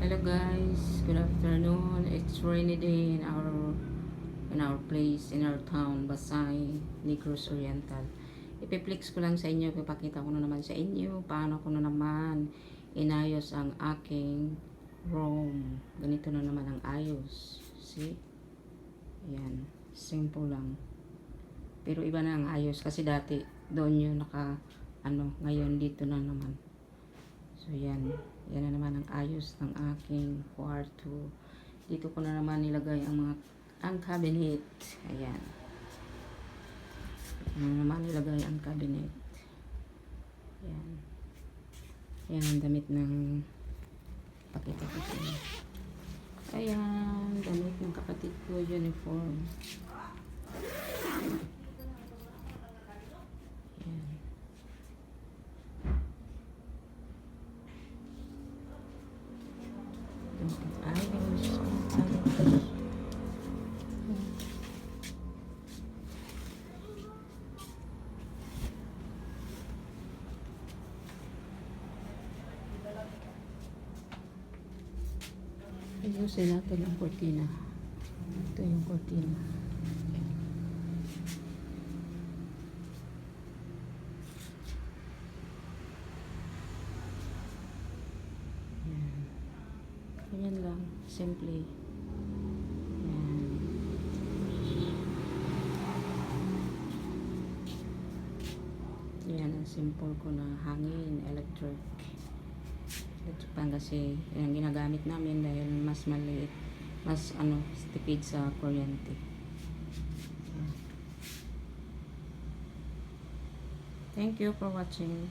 Hello guys, good afternoon. It's rainy day in our in our place, in our town, Basay, Negros Oriental. Ipiplex ko lang sa inyo, ipapakita ko na naman sa inyo paano ko na naman inayos ang aking room. Ganito na naman ang ayos. See? Ayan, simple lang. Pero iba na ang ayos kasi dati doon yung naka ano, ngayon dito na naman. So yan, yan na naman ang ayos ng aking kwarto. Dito ko na naman nilagay ang mga ang cabinet. Ayan. Ano na naman nilagay ang cabinet. Ayan. Ayan ang damit ng pakita ko sa. Ayan, damit ng kapatid ko, uniform. Ay, muchos mensajes. Ayusin natin ang cortina. Ito cortina. Lang. Simple. Yan. Yan ang simple ko na hangin, electric. Ito pa kasi yan ginagamit namin dahil mas maliit, mas ano, tipid sa kuryente. Thank you for watching.